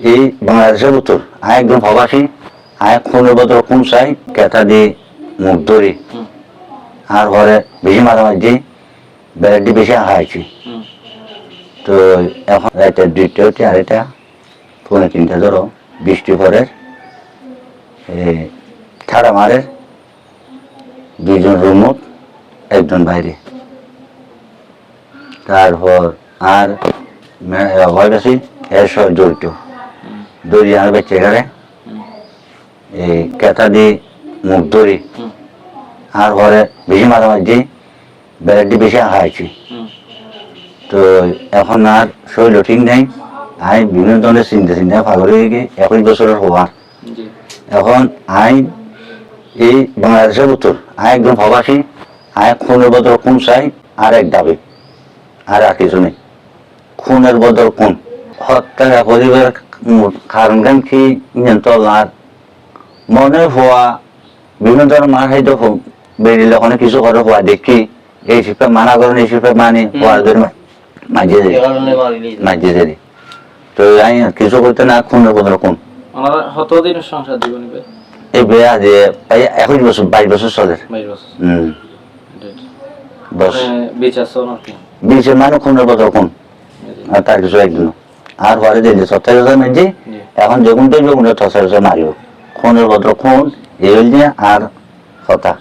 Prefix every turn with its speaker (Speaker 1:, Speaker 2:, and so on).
Speaker 1: এই বাংলাদেশের উত্তর আয় একদম প্রবাসী আয় খুনের বদল খুন চাই কেতা দিয়ে মুখ ধরি। আর ঘরে বেশি মাঝামাঝি বেড়াটি বেশি হারাইছি। তো এখন রাইতে দুইটা হচ্ছে আড়াইটা পৌনে তিনটা ধরো বৃষ্টি পরে ঠাড়া মারে দুইজন রুমত একজন বাইরে। তারপর আর ভয় গেছি এর সব জড়িত। দড়ি আর বেঁচে এই কেতা দিয়ে মুখ ধরি। আর ঘরে বেশি মাঝামাঝি বেড়াটি বেশি হারাইছি তো এখন আর শরীর ঠিক নেই। আমি বিভিন্ন ধরনের চিন্তা চিন্তা পাগল হয়ে গিয়ে একুশ বছরের হওয়ার এখন আই এই বাংলাদেশের উত্তর। আই একদম প্রবাসী আই খুনের বদল খুন চাই? আর এক দাবি। আর আর কিছু নেই। খুনের বদল খুন হত্যা পরিবার কারণ গান কি নিয়ন্ত্রণ আর মনে হওয়া বিভিন্ন ধরনের মার খাইতে বেরিয়ে অনেক কিছু করে হওয়া দেখি এই শিল্পে মানা করেন এই শিল্পে মানি হওয়ার জন্য মাঝে মাঝে দেরি তো আমি কিছু করতে না
Speaker 2: দিন সংসার
Speaker 1: এই বিয়া যে এই একুশ বছর বাইশ বছর চলে। হম মানে খুন আর তার কিছু একদিন। আর পরে দিলে সত্তর মেয়েছি মাঝে এখন যখন যেগুনটা ছশো সত্তর হাজার মারিও খুনের বদল খুন এই আর কথা